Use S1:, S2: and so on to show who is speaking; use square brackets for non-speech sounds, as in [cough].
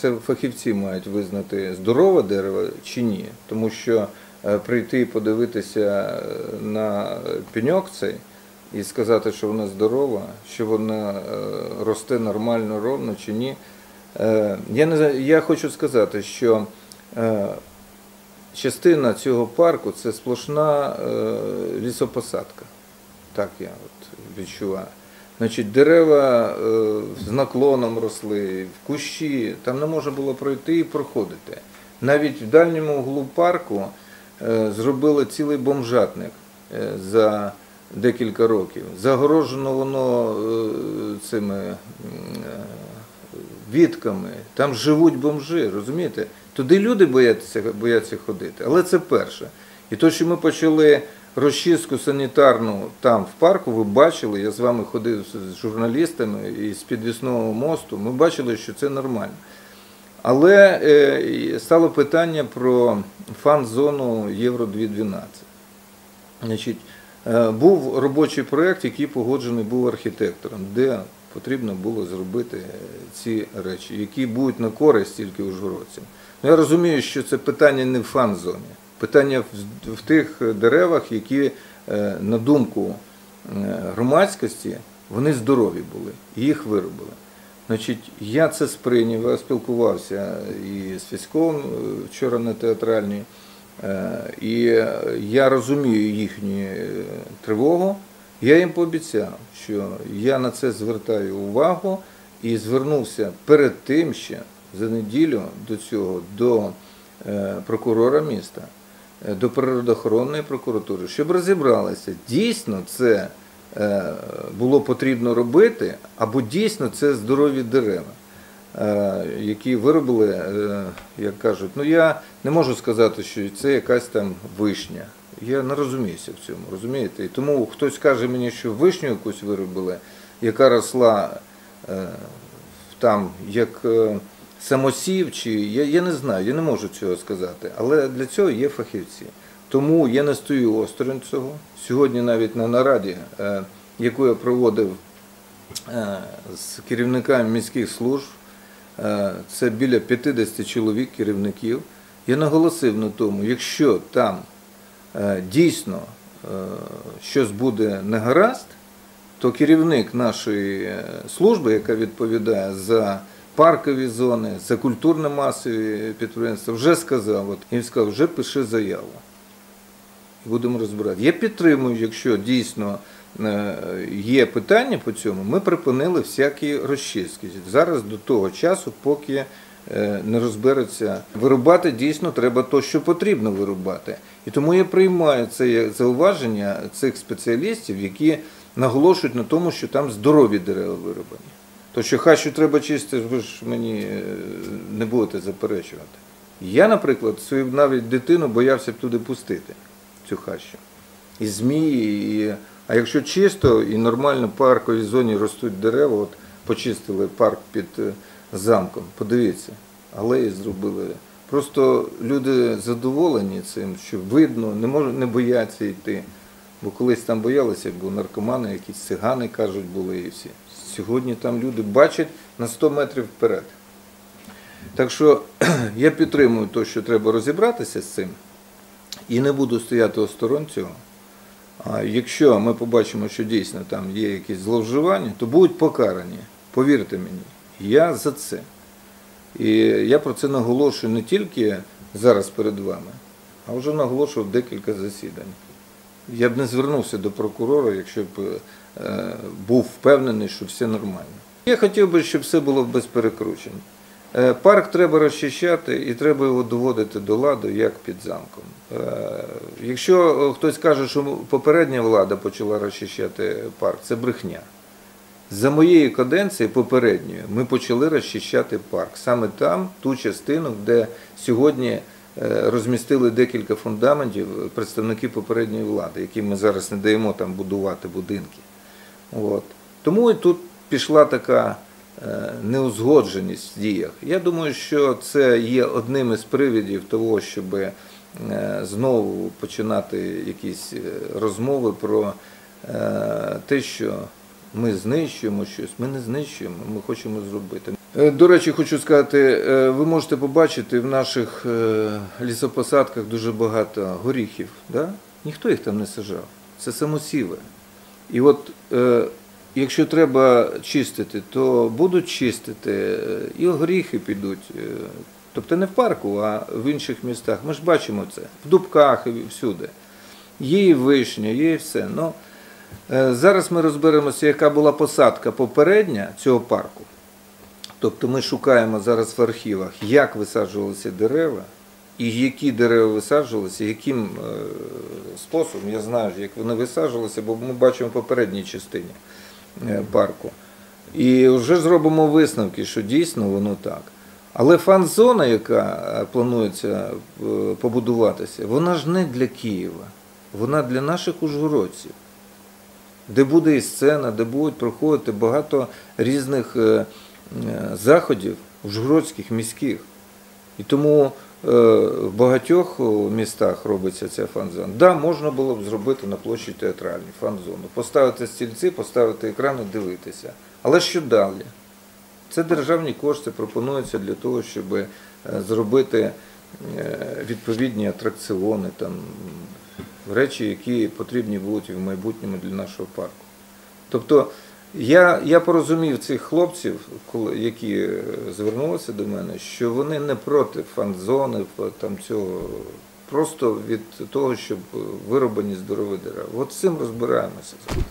S1: це фахівці мають визнати здорове дерево чи ні. Тому що е, прийти і подивитися е, на пеньок цей і сказати, що вона здорова, що вона е, росте нормально, ровно чи ні. Я, не, я хочу сказати, що частина цього парку це сплошна лісопосадка. Так я от відчуваю. Значить, дерева е, з наклоном росли, в кущі, там не можна було пройти і проходити. Навіть в дальньому углу парку е, зробили цілий бомжатник е, за декілька років. Загорожено воно цими вітками, там живуть бомжи, розумієте? Туди люди бояться, бояться ходити. Але це перше. І то, що ми почали розчистку санітарну там в парку, ви бачили, я з вами ходив з- журналістами і з підвісного мосту, ми бачили, що це нормально. Але е, стало питання про фан-зону Євро 2012. Значить, е, був робочий проєкт, який погоджений був архітектором, де потрібно було зробити ці речі, які будуть на користь тільки ужгородцям. Ну, я розумію, що це питання не в фан-зоні, питання в, тих деревах, які, е, на думку е, громадськості, вони здорові були, їх виробили. Значить, я це сприйняв, я спілкувався і з Фіськовим е, вчора на театральній, і я розумію їхню тривогу. Я їм пообіцяв, що я на це звертаю увагу і звернувся перед тим ще за неділю до цього до прокурора міста, до природоохоронної прокуратури, щоб розібралися, дійсно це е, було потрібно робити, або дійсно це здорові дерева, е, які виробили, е, як кажуть, ну я не можу сказати, що це якась там вишня. Я не розуміюся в цьому, розумієте? І тому хтось каже мені, що вишню якусь виробили, яка росла е, там як е, самосів, чи я, я не знаю, я не можу цього сказати. Але для цього є фахівці. Тому я не стою осторонь цього. Сьогодні навіть на нараді, е, яку я проводив е, з керівниками міських служб, е, це біля 50 чоловік, керівників. Я наголосив на тому, якщо там дійсно щось буде негаразд, то керівник нашої служби, яка відповідає за паркові зони, за культурно-масові підприємства, вже сказав, от, він сказав, вже пиши заяву. Будемо розбирати. Я підтримую, якщо дійсно е, є питання по цьому, ми припинили всякі розчистки. Зараз до того часу, поки е, не розбереться. Вирубати дійсно треба то, що потрібно вирубати. І тому я приймаю це зауваження цих спеціалістів, які наголошують на тому, що там здорові дерева вирубані. То, що хащу треба чистити, ви ж мені е, не будете заперечувати. Я, наприклад, свою навіть дитину боявся б туди пустити, цю хащу. І змії, і... а якщо чисто і нормально в парковій зоні ростуть дерева, от почистили парк під е, замком, подивіться, алеї зробили. Просто люди задоволені цим, що видно, не можуть, не бояться йти. Бо колись там боялися, бо наркомани, якісь цигани, кажуть, були і всі. Сьогодні там люди бачать на 100 метрів вперед. Так що [clears throat] я підтримую те, що треба розібратися з цим, і не буду стояти осторонь цього. А якщо ми побачимо, що дійсно там є якісь зловживання, то будуть покарані. Повірте мені, я за це. І я про це наголошую не тільки зараз перед вами, а вже наголошував декілька засідань. Я б не звернувся до прокурора, якщо б е, був впевнений, що все нормально. Я хотів би, щоб все було без перекручень. Е, Парк треба розчищати і треба його доводити до ладу, як під замком. Е, Якщо хтось каже, що попередня влада почала розчищати парк, це брехня. За моєї каденції попередньої ми почали розчищати парк. Саме там, ту частину, де сьогодні розмістили декілька фундаментів представники попередньої влади, яким ми зараз не даємо там будувати будинки. От. Тому і тут пішла така е, неузгодженість в діях. Я думаю, що це є одним із привідів того, щоб е, знову починати якісь е, розмови про е, те, що ми знищуємо щось. Ми не знищуємо, ми хочемо зробити. Е, До речі, хочу сказати, е, ви можете побачити в наших е, лісопосадках дуже багато горіхів. Да? Ніхто їх там не сажав. Це самосіви. І от якщо треба чистити, то будуть чистити, і горіхи підуть. Тобто не в парку, а в інших містах. Ми ж бачимо це в Дубках і всюди. Є і вишня, є і все. Ну, зараз ми розберемося, яка була посадка попередня цього парку. Тобто ми шукаємо зараз в архівах, як висаджувалися дерева, і які дерева висаджувалися, яким е, способом, я знаю, як вони висаджувалися, бо ми бачимо в попередній частині е, парку. І вже зробимо висновки, що дійсно воно так. Але фан-зона, яка е, планується побудуватися, вона ж не для Києва, вона для наших ужгородців де буде і сцена, де будуть проходити багато різних заходів ужгородських, міських. І тому е, в багатьох містах робиться ця фан-зона. Да, можна було б зробити на площі театральній фан-зону, поставити стільці, поставити екрани, дивитися. Але що далі? Це державні кошти пропонуються для того, щоб е, зробити е, відповідні атракціони, там, речі, які потрібні будуть в майбутньому для нашого парку. Тобто я, я порозумів цих хлопців, які е, звернулися до мене, що вони не проти фан-зони, там цього, просто від того, щоб вироблені здорові дерева. От цим розбираємося зараз.